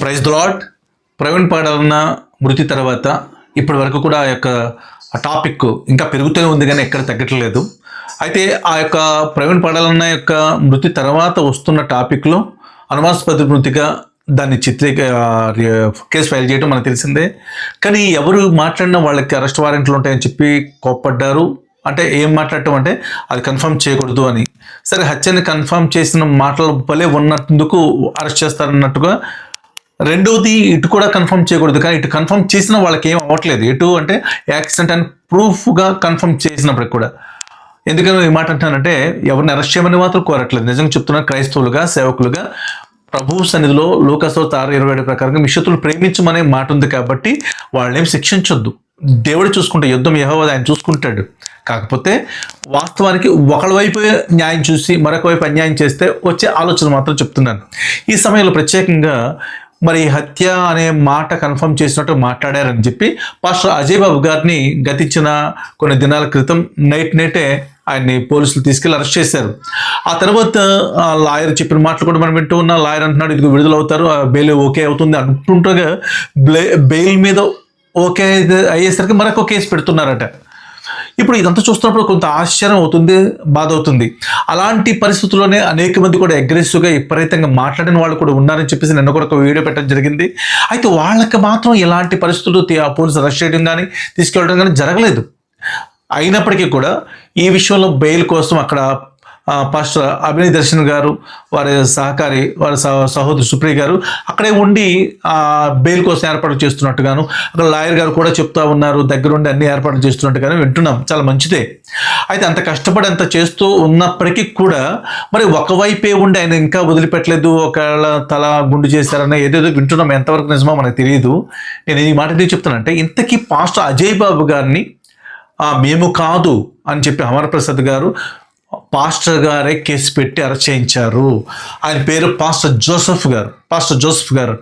Praise lot Praveen పాడలన్న మృతి తర్వాత ఇప్పటి వరకు కూడా ఆ యొక్క టాపిక్ ఇంకా పెరుగుతూనే ఉంది కానీ ఎక్కడ తగ్గట్లేదు. అయితే ఆ యొక్క ప్రవీణ్ పాడాలన్న యొక్క మృతి తర్వాత వస్తున్న టాపిక్లో అనుమానాస్పద మృతిగా దాన్ని చిత్రీక కేసు ఫైల్ చేయడం మనకు తెలిసిందే. కానీ ఎవరు మాట్లాడినా వాళ్ళకి అరెస్ట్ వారెంట్లు ఉంటాయని చెప్పి కోప్పడ్డారు. అంటే ఏం మాట్లాడటం అంటే అది కన్ఫర్మ్ చేయకూడదు అని. సరే హత్యని కన్ఫర్మ్ చేసిన మాటలు భలే ఉన్నందుకు అరెస్ట్ చేస్తారన్నట్టుగా రెండవది ఇటు కూడా కన్ఫర్మ్ చేయకూడదు కానీ ఇటు కన్ఫర్మ్ చేసిన వాళ్ళకి ఏం అవ్వట్లేదు. ఎటు అంటే యాక్సిడెంట్ అని ప్రూఫ్గా కన్ఫర్మ్ చేసినప్పటికి కూడా. ఎందుకని ఈ మాట అంటున్నానంటే ఎవరిని అరెస్ట్ చేయమని మాత్రం కోరట్లేదు. నిజంగా చెప్తున్నా క్రైస్తవులుగా సేవకులుగా ప్రభు సన్నిధిలో లోకసో తారు ఇరవై ఏడు ప్రకారంగా మిషతులు ప్రేమించమనే మాట ఉంది కాబట్టి వాళ్ళేం శిక్షించొద్దు. దేవుడు చూసుకుంటే యుద్ధం యహో ఆయన చూసుకుంటాడు. కాకపోతే వాస్తవానికి ఒకళ్ళ వైపు న్యాయం చూసి మరొక వైపు అన్యాయం చేస్తే వచ్చే ఆలోచన మాత్రం చెప్తున్నాను. ఈ సమయంలో ప్రత్యేకంగా మరి హత్య అనే మాట కన్ఫర్మ్ చేసినట్టు మాట్లాడారని చెప్పి పాస్టర్ అజయ్ బాబు గారిని గతించిన కొన్ని దినాల క్రితం నైట్ నైటే ఆయన్ని పోలీసులు తీసుకెళ్ళి అరెస్ట్ చేశారు. ఆ తర్వాత ఆ లాయర్ చెప్పిన మాటలు కూడా మనం వింటూ ఉన్న. లాయర్ అంటున్నాడు ఇదిగో విడుదల అవుతారు ఆ బెయిల్ ఓకే అవుతుంది అంటుండగా బ్లే- బెయిల్ మీద ఓకే అయ్యేసరికి మరొక కేసు పెడుతున్నారట. ఇప్పుడు ఇదంతా చూస్తున్నప్పుడు కొంత ఆశ్చర్యం అవుతుంది బాధ అవుతుంది. అలాంటి పరిస్థితుల్లోనే అనేక మంది కూడా అగ్రెసివ్గా విపరీతంగా మాట్లాడిన వాళ్ళు కూడా ఉన్నారని చెప్పేసి నిన్న కూడా ఒక వీడియో పెట్టడం జరిగింది. అయితే వాళ్ళకి మాత్రం ఎలాంటి పరిస్థితులు పోలీసు అరెస్ట్ చేయడం కానీ తీసుకెళ్ళడం కానీ జరగలేదు. అయినప్పటికీ కూడా ఈ విషయంలో బెయిల్ కోసం అక్కడ పాస్టర్ అభినయ్ దర్శన్ గారు వారి సహకారి వారి సహ సహోదరు సుప్రియ గారు అక్కడే ఉండి బెయిల్ కోసం ఏర్పాటు చేస్తున్నట్టుగాను అక్కడ లాయర్ గారు కూడా చెప్తా ఉన్నారు దగ్గరుండి అన్ని ఏర్పాట్లు చేస్తున్నట్టుగాను వింటున్నాం. చాలా మంచిదే. అయితే అంత కష్టపడి అంత చేస్తూ ఉన్నప్పటికీ కూడా మరి ఒకవైపే ఉండి ఆయన ఇంకా వదిలిపెట్టలేదు ఒకవేళ తల గుండు చేశారన్న ఏదేదో వింటున్నాం. ఎంతవరకు నిజమో మనకు తెలియదు. నేను ఈ మాట ఎందుకు చెప్తానంటే ఇంతకీ పాస్టర్ అజయ్ బాబు గారిని మేము కాదు అని చెప్పి అమరప్రసాద్ గారు పాస్టర్ గారే కేసు పెట్టి అరెస్ట్ చేయించారు. ఆయన పేరు పాస్టర్ జోసఫ్ గారు. పాస్టర్ జోసఫ్ గారు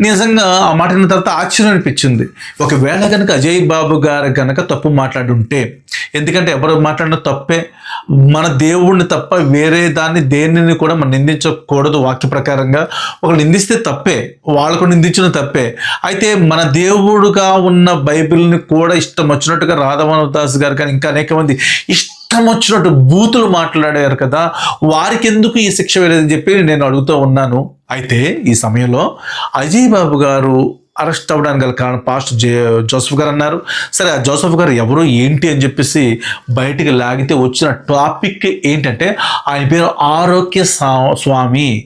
నిజంగా ఆ మాట విన్న తర్వాత ఆశ్చర్యం అనిపించింది. ఒకవేళ కనుక అజయ్ బాబు గారు కనుక తప్పు మాట్లాడుంటే ఎందుకంటే ఎవరు మాట్లాడిన తప్పే మన దేవుడిని తప్ప వేరే దాన్ని దేనిని కూడా మనం నిందించకూడదు వాక్య ప్రకారంగా. ఒకరు నిందిస్తే తప్పే వాళ్ళకు నిందించిన తప్పే. అయితే మన దేవుడుగా ఉన్న బైబిల్ని కూడా ఇష్టం వచ్చినట్టుగా రాధవన దాస్ గారు కానీ ఇంకా అనేక మంది ఇష్టం వచ్చినట్టు బూతులు మాట్లాడారు కదా వారికి ఎందుకు ఈ శిక్ష వేయలేదని చెప్పి నేను అడుగుతూ ఉన్నాను. అయితే ఈ సమయంలో అజయ్ బాబు గారు అరెస్ట్ అవ్వడానికి గల కారణం పాస్ట్ జే జోసఫ్ గారు అన్నారు. సరే ఆ జోసఫ్ గారు ఎవరు ఏంటి అని చెప్పేసి బయటికి లాగితే వచ్చిన టాపిక్ ఏంటంటే ఆయన పేరు ఆరోగ్య సా- స్వామి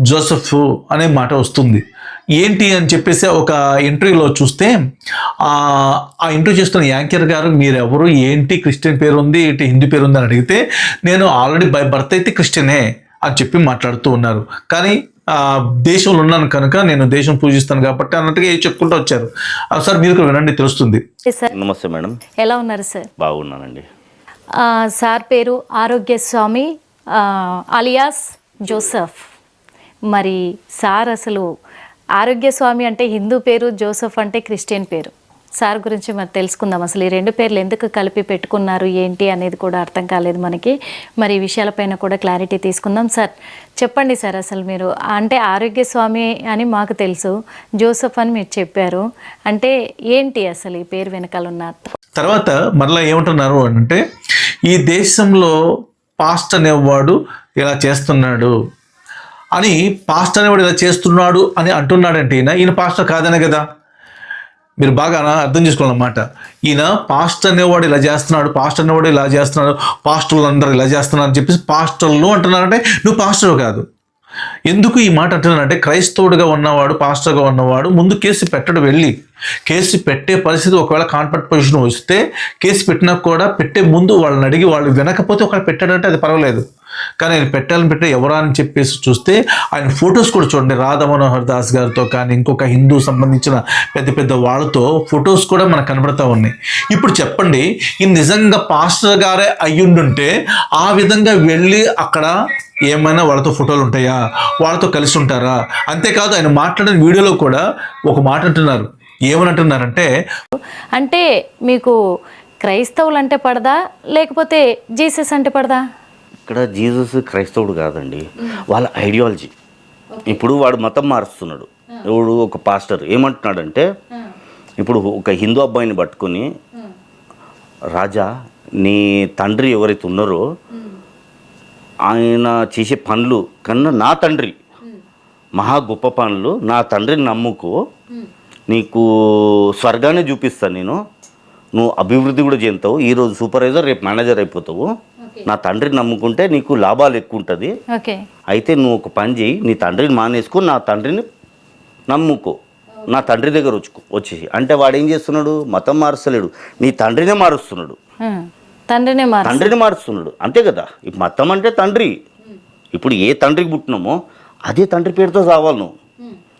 జోసఫ్ అనే మాట వస్తుంది. ఏంటి అని చెప్పేసి ఒక ఇంటర్వ్యూలో చూస్తే ఆ ఆ ఇంటర్వ్యూ చేస్తున్న యాంకర్ గారు మీరెవరు? ఏంటి? క్రిస్టియన్ పేరు ఉంది ఇటు హిందూ పేరు ఉంది అని అడిగితే నేను ఆల్రెడీ బై బర్త్ అయితే క్రిస్టియనే అని చెప్పి మాట్లాడుతూ ఉన్నారు. కానీ ఆ, దేశంలో ఉన్నాను కనుక నేను దేశం పూజిస్తాను కాబట్టి అన్నట్టుగా ఏ చెప్పుకుంటూ వచ్చారు. ఆ, సార్ మీరు కూడా వినండి తెలుస్తుంది. సార్ నమస్తే మేడం. ఎలా ఉన్నారు సార్ బాగున్నానండి. ఆ, సార్ పేరు ఆరోగ్య స్వామి ఆ, అలియాస్ జోసఫ్. మరి సార్ అసలు ఆరోగ్య స్వామి అంటే హిందూ పేరు జోసఫ్ అంటే క్రిస్టియన్ పేరు. సార్ గురించి మరి తెలుసుకుందాం. అసలు ఈ రెండు పేర్లు ఎందుకు కలిపి పెట్టుకున్నారు ఏంటి అనేది కూడా అర్థం కాలేదు మనకి. మరి ఈ విషయాలపైన కూడా క్లారిటీ తీసుకుందాం. సార్ చెప్పండి సార్ అసలు మీరు. అంటే ఆరోగ్య స్వామి అని మాకు తెలుసు జోసఫ్ అని మీరు చెప్పారు. అంటే ఏంటి అసలు ఈ పేరు వెనకాల ఉన్న తర్వాత మరలా ఏమంటున్నారు అంటే ఈ దేశంలో పాస్ట్ అనేవాడు ఇలా చేస్తున్నాడు. అని పాస్టర్ అనేవాడు ఇలా చేస్తున్నాడు అని అంటున్నాడంటే ఈయన ఈయన పాస్టర్ కాదనే కదా? మీరు బాగా అర్థం చేసుకోవాలన్నమాట. ఈయన పాస్టర్ అనేవాడు ఇలా చేస్తున్నాడు పాస్టర్ అనేవాడు ఇలా చేస్తున్నాడు పాస్టర్లు అందరూ ఇలా చేస్తున్నారు అని చెప్పేసి పాస్టర్లు అంటున్నారంటే నువ్వు పాస్టర్ కాదు. ఎందుకు ఈ మాట అంటున్నానంటే క్రైస్తవుడిగా ఉన్నవాడు పాస్టర్గా ఉన్నవాడు ముందు కేసు పెట్టడు వెళ్ళి. కేసు పెట్టే పరిస్థితి ఒకవేళ కాన్ఫర్ట్ పొజిషన్ వస్తే కేసు పెట్టినా కూడా పెట్టే ముందు వాళ్ళని అడిగి వాళ్ళు వినకపోతే ఒకవేళ పెట్టాడంటే అది పర్వాలేదు. కానీ ఆయన పెట్టాలని పెట్టి ఎవరా అని చెప్పేసి చూస్తే ఆయన ఫొటోస్ కూడా చూడండి రాధా మనోహర్ దాస్ గారితో కానీ ఇంకొక హిందూ సంబంధించిన పెద్ద పెద్ద వాళ్ళతో ఫొటోస్ కూడా మనకు కనబడతా ఉన్నాయి. ఇప్పుడు చెప్పండి ఈ నిజంగా పాస్టర్ గారే అయ్యుండుంటే ఆ విధంగా వెళ్ళి అక్కడ ఏమైనా వాళ్ళతో ఫోటోలు ఉంటాయా? వాళ్ళతో కలిసి ఉంటారా? అంతేకాదు ఆయన మాట్లాడిన వీడియోలో కూడా ఒక మాట అంటున్నారు. ఏమని అంటున్నారంటే అంటే మీకు క్రైస్తవులు అంటే పడదా? లేకపోతే జీసస్ అంటే పడదా? ఇక్కడ జీసస్ క్రైస్తవుడు కాదండి. వాళ్ళ ఐడియాలజీ. ఇప్పుడు వాడు మతం మారుస్తున్నాడు. ఎవడు ఒక పాస్టర్ ఏమంటున్నాడంటే ఇప్పుడు ఒక హిందూ అబ్బాయిని పట్టుకొని రాజా నీ తండ్రి ఎవరైతే ఉన్నారో ఆయన చేసే పనులు కన్నా నా తండ్రి మహా గొప్ప పనులు నా తండ్రిని నమ్ముకో నీకు స్వర్గాన్ని చూపిస్తాను నేను. నువ్వు అభివృద్ధి కూడా చెందుతావు. ఈరోజు సూపర్వైజర్ రేపు మేనేజర్ అయిపోతావు. నా తండ్రిని నమ్ముకుంటే నీకు లాభాలు ఎక్కువ ఉంటుంది అయితే నువ్వు ఒక పని చేయి నీ తండ్రిని మానేసుకో నా తండ్రిని నమ్ముకో. నా తండ్రి దగ్గర వచ్చుకో వచ్చేసి అంటే వాడు ఏం చేస్తున్నాడు? మతం మారుస్తలేడు. నీ తండ్రినే మారుస్తున్నాడు. తండ్రినే తండ్రిని మారుస్తున్నాడు. అంతే కదా? మతం అంటే తండ్రి. ఇప్పుడు ఏ తండ్రికి పుట్టినామో అదే తండ్రి పేరుతో చావాలి నువ్వు.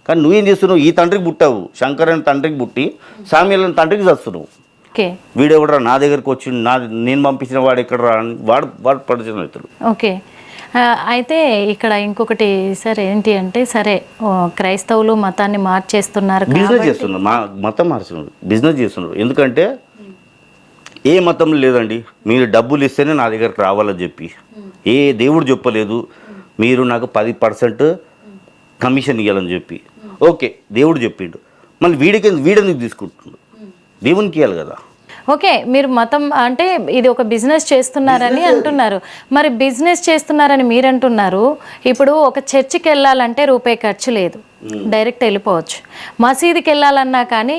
కానీ నువ్వేం చేస్తున్నావు? ఈ తండ్రికి పుట్టావు. శంకర్ అని తండ్రికి పుట్టి సామ్యాల అని తండ్రికి చస్తున్నావు. ఓకే. వీడెవడరా నా దగ్గరికి వచ్చి నా నేను పంపించిన వాడు ఎక్కడ రా అని వాడు వాడు పరిచయం అవుతాడు. ఓకే. అయితే ఇక్కడ ఇంకొకటి సరే ఏంటి అంటే సరే క్రైస్తవులు మతాన్ని మార్చేస్తున్నారు బిజినెస్ చేస్తున్నారు. మా మతం మార్చున్నారు బిజినెస్ చేస్తున్నారు. ఎందుకంటే ఏ మతం లేదండి. మీరు డబ్బులు ఇస్తేనే నా దగ్గరకు రావాలని చెప్పి. ఏ దేవుడు చెప్పలేదు. మీరు నాకు పది పర్సెంట్ కమిషన్ ఇవ్వాలని చెప్పి. ఓకే దేవుడు చెప్పిండు. మళ్ళీ వీడికి వీడని తీసుకుంటున్నాడు దేవునికి ఇవ్వాలి కదా. ఓకే మీరు మతం అంటే ఇది ఒక బిజినెస్ చేస్తున్నారని అంటున్నారు. మరి బిజినెస్ చేస్తున్నారని మీరు అంటున్నారు ఇప్పుడు ఒక చర్చికి వెళ్ళాలంటే రూపాయి ఖర్చు లేదు. డైరెక్ట్ వెళ్ళిపోవచ్చు. మసీదుకి వెళ్ళాలన్నా కానీ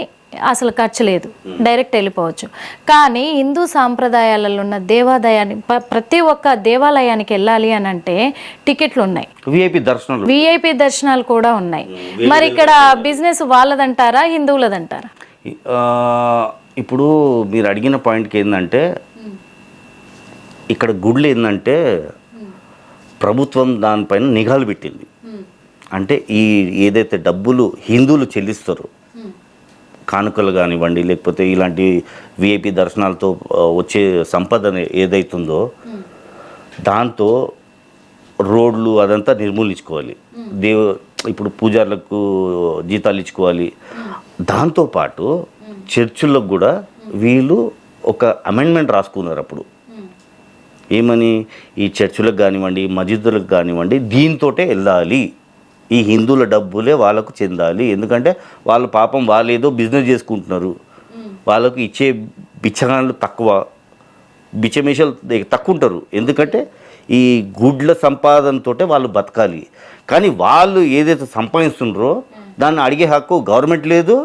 అసలు ఖర్చు లేదు. డైరెక్ట్ వెళ్ళిపోవచ్చు. కానీ హిందూ సాంప్రదాయాలలో ఉన్న దేవాలయాన్ని ప్రతి ఒక్క దేవాలయానికి వెళ్ళాలి అని అంటే టికెట్లు ఉన్నాయి. విఐపి దర్శనాలు. విఐపి దర్శనాలు కూడా ఉన్నాయి. మరి ఇక్కడ బిజినెస్ వాళ్ళదంటారా హిందువులదంటారా? ఇప్పుడు మీరు అడిగిన పాయింట్కి ఏంటంటే ఇక్కడ గుడ్లు ఏంటంటే ప్రభుత్వం దానిపైన నిఘాలు పెట్టింది. అంటే ఈ ఏదైతే డబ్బులు హిందువులు చెల్లిస్తారో కానుకలు కానివ్వండి లేకపోతే ఇలాంటి విఐపి దర్శనాలతో వచ్చే సంపద ఏదైతుందో దాంతో రోడ్లు అదంతా నిర్మూలించుకోవాలి. దేవ ఇప్పుడు పూజారులకు జీతాలు ఇచ్చుకోవాలి. దాంతోపాటు చర్చిలకు కూడా వీళ్ళు ఒక అమెండ్మెంట్ రాసుకున్నారు అప్పుడు. ఏమని? ఈ చర్చిలకు కానివ్వండి మసీదులకు కానివ్వండి దీంతోటే వెళ్ళాలి. ఈ హిందువుల డబ్బులే వాళ్ళకు చెందాలి. ఎందుకంటే వాళ్ళ పాపం వాళ్ళు ఏదో బిజినెస్ చేసుకుంటున్నారు. వాళ్ళకు ఇచ్చే బిచ్చగాళ్ళు తక్కువ. బిచ్చమేషాలు తక్కువ ఉంటారు ఎందుకంటే ఈ గుడ్ల సంపాదనతోటే వాళ్ళు బతకాలి. కానీ వాళ్ళు ఏదైతే సంపాదిస్తుండ్రో దాన్ని అడిగే హక్కు గవర్నమెంట్ లేదు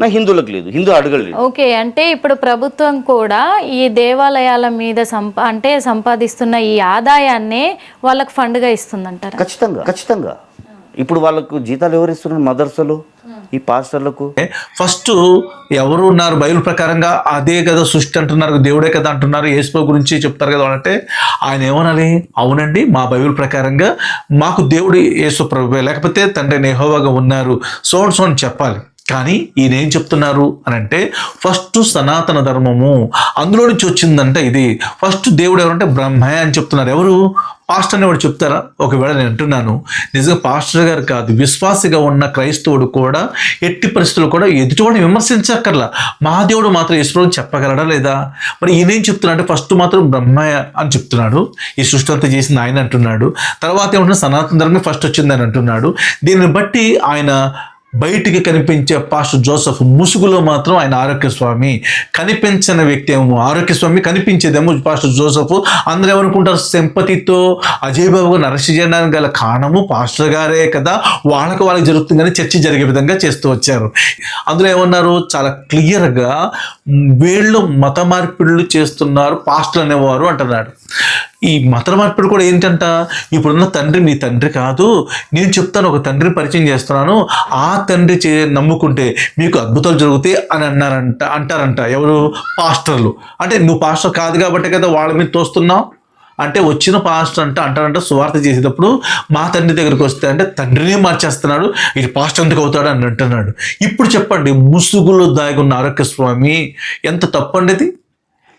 నా హిందువులకు లేదు హిందూ అడగలేదు ఓకే అంటే ఇప్పుడు ప్రభుత్వం కూడా ఈ దేవాలయాల మీద సంప అంటే సంపాదిస్తున్న ఈ ఆదాయాన్నే వాళ్ళకి ఫండ్గా ఇస్తుందంటారా? ఖచ్చితంగా ఖచ్చితంగా. ఇప్పుడు వాళ్ళకు జీతాలు ఎవరు ఇస్తున్నారు? మదర్సలు. ఈ పాస్టర్లకు? ఫస్ట్ ఎవరు ఉన్నారు? బైబిల్ ప్రకారంగా అదే కదా సృష్టి అంటున్నారు దేవుడే కదా అంటున్నారు యేసుప్రభు గురించి చెప్తారు కదా అంటే ఆయన ఏమనాలి? అవునండి మా బైబిల్ ప్రకారంగా మాకు దేవుడు యేసు ప్రభు లేకపోతే తండ్రి నెహోవాగా ఉన్నారు. సోన్ సోన్ చెప్పాలి. కానీ ఈయన ఏం చెప్తున్నారు అని అంటే ఫస్ట్ సనాతన ధర్మము అందులో నుంచి వచ్చిందంటే ఇది. ఫస్ట్ దేవుడు ఎవరంటే బ్రహ్మే అని చెప్తున్నారు. ఎవరు? పాస్టర్ అనేవాడు చెప్తారా? ఒకవేళ నేను అంటున్నాను నిజంగా పాస్టర్ గారు కాదు విశ్వాసిగా ఉన్న క్రైస్తవుడు కూడా ఎట్టి పరిస్థితులు కూడా ఎదుటివాడిని విమర్శించక్కర్లా. మా దేవుడు మాత్రం ఈశ్వరుడు చెప్పగలడా లేదా? మరి ఈయనేం చెప్తున్నాడు అంటే ఫస్ట్ మాత్రం బ్రహ్మయ్య అని చెప్తున్నాడు. ఈ సృష్టి అంతా చేసింది ఆయన అంటున్నాడు. తర్వాత ఏమంటున్నా సనాతన ధర్మం ఫస్ట్ వచ్చిందని అంటున్నాడు. దీన్ని బట్టి ఆయన బయటికి కనిపించే పాస్టర్ జోసఫ్ ముసుగులో మాత్రం ఆయన ఆరోగ్య స్వామి కనిపించని వ్యక్తి ఏమో ఆరోగ్య స్వామి కనిపించేదేమో పాస్టర్ జోసఫ్. అందరూ ఏమనుకుంటారు? సెంపతితో అజయ్ బాబు నరసి చేయడానికి గల కారణము పాస్టర్ గారే కదా. వాళ్ళకి వాళ్ళకి జరుగుతుందని చర్చ జరిగే విధంగా చేస్తూ వచ్చారు. అందులో ఏమన్నారు? చాలా క్లియర్గా వీళ్ళు మత మార్పిడులు చేస్తున్నారు పాస్టర్ అనేవారు అంటున్నాడు. ఈ మత మార్పిడి కూడా ఏంటంట? ఇప్పుడున్న తండ్రి మీ తండ్రి కాదు. నేను చెప్తాను ఒక తండ్రిని పరిచయం చేస్తున్నాను. ఆ తండ్రి చే నమ్ముకుంటే మీకు అద్భుతాలు జరుగుతాయి అని అన్నారంట అంటారంట ఎవరు? పాస్టర్లు. అంటే నువ్వు పాస్టర్ కాదు కాబట్టి కదా వాళ్ళ మీద తోస్తున్నావు? అంటే వచ్చిన పాస్టర్ అంటే అంటారంట సువార్త చేసేటప్పుడు మా తండ్రి దగ్గరికి వస్తే అంటే తండ్రినే మార్చేస్తున్నాడు ఇది పాస్టర్ ఎందుకు అవుతాడు అని అంటున్నాడు. ఇప్పుడు చెప్పండి ముసుగులో దాగున్న ఆరోగ్య స్వామి ఎంత తప్పు అండి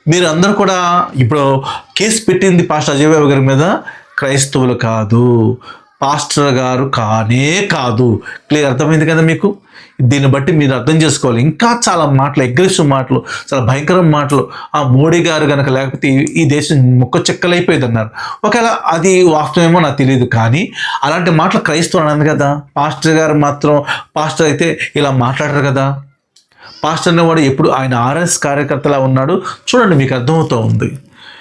మీరు అందరూ కూడా ఇప్పుడు కేసు పెట్టింది పాస్టర్ అజయ్ బాబు గారి మీద క్రైస్తవులు కాదు పాస్టర్ గారు కానే కాదు. క్లియర్ అర్థమైంది కదా మీకు? దీన్ని బట్టి మీరు అర్థం చేసుకోవాలి. ఇంకా చాలా మాటలు అగ్రెసివ్ మాటలు చాలా భయంకరం మాటలు. ఆ మోడీ గారు కనుక లేకపోతే ఈ- దేశం ముక్క చెక్కలైపోయేది అన్నారు ఒకవేళ అది వాస్తవమేమో నాకు తెలియదు కానీ అలాంటి మాటలు క్రైస్తవులు అన్నది కదా. పాస్టర్ గారు మాత్రం పాస్టర్ అయితే ఇలా మాట్లాడరు కదా. పాస్టర్ అనేవాడు ఎప్పుడు ఆయన ఆర్ఎస్ కార్యకర్తలా ఉన్నాడు? చూడండి మీకు అర్థమవుతూ ఉంది.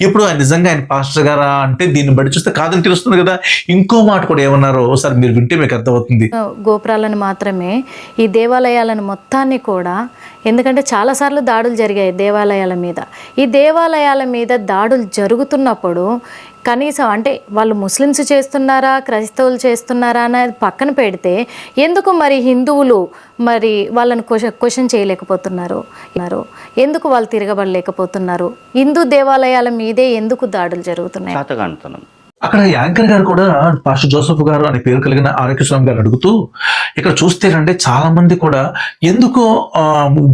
ఇప్పుడు ఆయన నిజంగా ఆయన పాస్టర్ గారా అంటే దీన్ని బట్టి చూస్తే కాదని తెలుస్తుంది కదా. ఇంకో మాట కూడా ఏమన్నారో ఒకసారి మీరు వింటే మీకు అర్థమవుతుంది. గోపురాలను మాత్రమే ఈ దేవాలయాలను మొత్తాన్ని కూడా ఎందుకంటే చాలాసార్లు దాడులు జరిగాయి దేవాలయాల మీద. ఈ దేవాలయాల మీద దాడులు జరుగుతున్నప్పుడు కనీసం అంటే వాళ్ళు ముస్లిమ్స్ చేస్తున్నారా క్రైస్తవులు చేస్తున్నారా అనేది పక్కన పెడితే ఎందుకు మరి హిందువులు మరి వాళ్ళని క్వశ్చన్ క్వశ్చన్ చేయలేకపోతున్నారు? ఎందుకు వాళ్ళు తిరగబడలేకపోతున్నారు? హిందూ దేవాలయాల మీదే ఎందుకు దాడులు జరుగుతున్నాయి? అక్కడ యాంకర్ గారు కూడా పాస్టర్ జోసఫ్ గారు అనే పేరు కలిగిన ఆరోగ్య స్వామి గారు అడుగుతూ ఇక్కడ చూస్తేనంటే చాలా మంది కూడా ఎందుకో ఆ,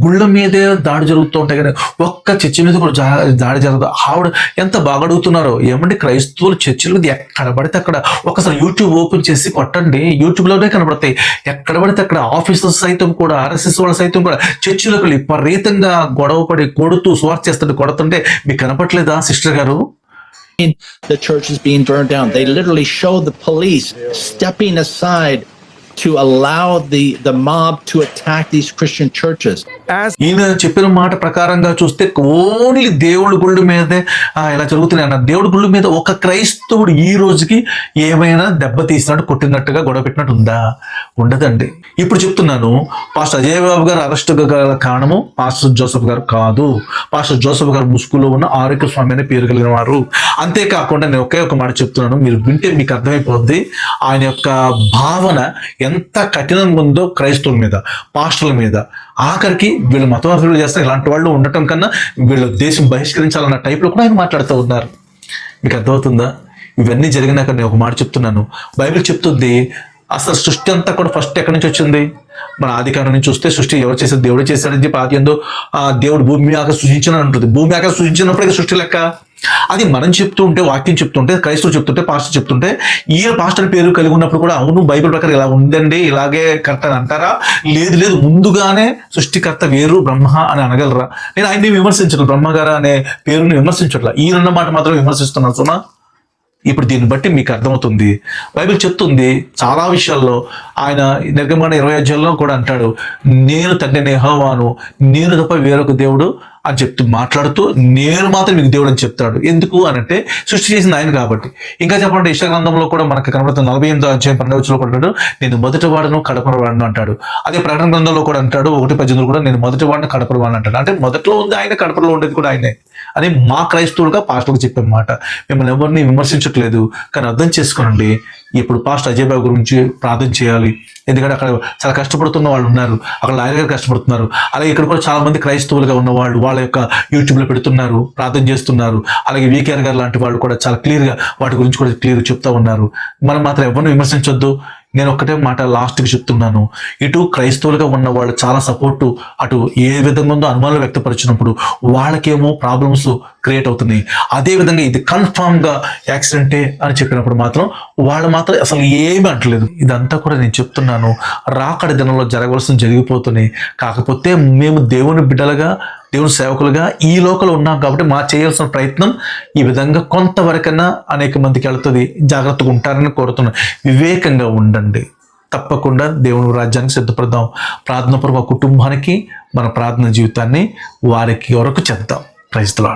గుళ్ళ మీదే దాడి జరుగుతూ ఉంటాయి కానీ ఒక్క చర్చి మీద కూడా దాడి జరగదు. ఆవిడ ఎంత బాగా అడుగుతున్నారో. ఏమంటే క్రైస్తవులు చర్చిల మీద ఎక్కడ పడితే అక్కడ ఒకసారి యూట్యూబ్ ఓపెన్ చేసి కొట్టండి. యూట్యూబ్లోనే కనబడతాయి. ఎక్కడ పడితే అక్కడ ఆఫీసర్స్ సైతం కూడా ఆర్ఎస్ఎస్ వాళ్ళ సైతం కూడా చర్చిలోకి విపరీతంగా గొడవ పడి కొడుతూ స్వార్థ చేస్తుంటే కొడుతుంటే మీకు కనపట్లేదా సిస్టర్ గారు? The church is being burned down. They literally show the police stepping aside to allow the, the mob to attack these Christian churches. ఈయన చెప్పిన మాట ప్రకారంగా చూస్తే ఓన్లీ దేవుడి గుళ్ళు మీదే ఇలా జరుగుతున్నాయి అన్న దేవుడి గుళ్ళు మీద ఒక క్రైస్తవుడు ఈ రోజుకి ఏమైనా దెబ్బ తీసినట్టు కొట్టినట్టుగా గొడవ పెట్టినట్టు ఉందా ఉండదండి. ఇప్పుడు చెప్తున్నాను పాస్టర్ అజయ్ బాబు గారు అరెస్ట్ గల కారణము పాస్టర్ జోసఫ్ గారు కాదు. పాస్టర్ జోసఫ్ గారు ముసుగులో ఉన్న ఆరోగ్య స్వామి అనే పేరు కలిగిన వారు. అంతేకాకుండా నేను ఒకే ఒక మాట చెప్తున్నాను మీరు వింటే మీకు అర్థమైపోద్ది. ఆయన యొక్క భావన ఎంత కఠినంగా ఉందో క్రైస్తవుల మీద పాస్టర్ల మీద ఆఖరికి వీళ్ళు మతవాదులు చేస్తారు. ఇలాంటి వాళ్ళు ఉండటం కన్నా వీళ్ళు దేశం బహిష్కరించాలన్న టైప్లో కూడా ఆయన మాట్లాడుతూ ఉన్నారు. మీకు అర్థమవుతుందా? ఇవన్నీ జరిగినాక నేను ఒక మాట చెప్తున్నాను. బైబిల్ చెప్తుంది అసలు సృష్టి అంతా కూడా ఫస్ట్ ఎక్కడి నుంచి వచ్చింది? మన ఆదికారం నుంచి చూస్తే సృష్టి ఎవరు చేశారు దేవుడు చేశాడని చెప్పి ఆది ఎందు ఆ దేవుడు భూమి ఆక సృజించిన ఉంటుంది. భూమి ఆక సృజించినప్పటికీ సృష్టి లెక్క? అది మనం చెప్తూ ఉంటే వాక్యం చెప్తుంటే క్రైస్తవులు చెప్తుంటే పాస్టర్ చెప్తుంటే ఈ పాస్టర్ పేరు కలిగి ఉన్నప్పుడు కూడా అవును బైబిల్ ప్రకారం ఇలా ఉందండి ఇలాగే కర్త అని అంటారా? లేదు లేదు ముందుగానే సృష్టికర్త వేరు బ్రహ్మ అని అనగలరా? నేను ఆయన్ని విమర్శించను బ్రహ్మగారా అనే పేరుని విమర్శించట్లా. ఈయనన్న మాట మాత్రం విమర్శిస్తున్నాను సునా ఇప్పుడు దీన్ని బట్టి మీకు అర్థమవుతుంది. బైబిల్ చెప్తుంది చాలా విషయాల్లో. ఆయన నిర్గమణ ఇరవై అధ్యాయంలో కూడా అంటాడు నేను తండ్రి నేహవాను నేను తప్ప వేరొక దేవుడు అని చెప్తూ మాట్లాడుతూ నేను మాత్రం మీకు దేవుడు అని చెప్తాడు. ఎందుకు అని అంటే సృష్టి చేసింది ఆయన కాబట్టి. ఇంకా చెప్పాలంటే ఇష్ట గ్రంథంలో కూడా మనకు కనబడుతున్న నలభై ఎనిమిదో అధ్యాయం పన్నెండు కూడా అంటాడు నేను మొదటి వాడను కడపర వాడను అంటాడు. అదే ప్రకటన గ్రంథంలో కూడా అంటాడు ఒకటి పద్దెనిమిది కూడా నేను మొదటి వాడిని కడపర వాడిని అంటాడు. అంటే మొదట్లో ఉంది ఆయన కడపలో ఉండేది కూడా ఆయనే. అని మా క్రైస్తవులుగా పాస్టర్కి చెప్పమాట మిమ్మల్ని ఎవరిని విమర్శించట్లేదు. కానీ అర్థం చేసుకోనండి. ఇప్పుడు పాస్టర్ అజయ్ బాబు గురించి ప్రార్థన చేయాలి. ఎందుకంటే అక్కడ చాలా కష్టపడుతున్న వాళ్ళు ఉన్నారు. అక్కడ లాయర్ గారు కష్టపడుతున్నారు. అలాగే ఇక్కడ కూడా చాలా మంది క్రైస్తవులుగా ఉన్న వాళ్ళు వాళ్ళ యొక్క యూట్యూబ్లో పెడుతున్నారు. ప్రార్థన చేస్తున్నారు. అలాగే వీకేఆర్ గారు లాంటి వాళ్ళు కూడా చాలా క్లియర్గా వాటి గురించి కూడా క్లియర్గా చెప్తా ఉన్నారు. మనం మాత్రం ఎవరిని విమర్శించొద్దు. నేను ఒక్కటే మాట లాస్ట్కి చెప్తున్నాను. ఇటు క్రైస్తవులుగా ఉన్న వాళ్ళు చాలా సపోర్టు అటు ఏ విధంగా ఉందో అనుమానాలు వ్యక్తపరిచినప్పుడు వాళ్ళకేమో ప్రాబ్లమ్స్ క్రియేట్ అవుతున్నాయి అదేవిధంగా ఇది కన్ఫామ్గా యాక్సిడెంటే అని చెప్పినప్పుడు మాత్రం వాళ్ళు మాత్రం అసలు ఏమీ అంటలేదు. ఇదంతా కూడా నేను చెప్తున్నాను. రాకడ దినంలో జరగవలసిన జరిగిపోతున్నాయి కాకపోతే మేము దేవుని బిడ్డలుగా దేవుని సేవకులుగా ఈ లోకలు ఉన్నాం కాబట్టి మా చేయాల్సిన ప్రయత్నం ఈ విధంగా కొంతవరకైనా అనేక మందికి వెళ్తుంది. జాగ్రత్తగా ఉంటారని కోరుతున్నాను. వివేకంగా ఉండండి. తప్పకుండా దేవుని రాజ్యానికి సిద్ధపడదాం. ప్రార్థన పూర్వ కుటుంబానికి మన ప్రార్థన జీవితాన్ని వారికి వరకు చెప్దాం. ప్రైజ్లో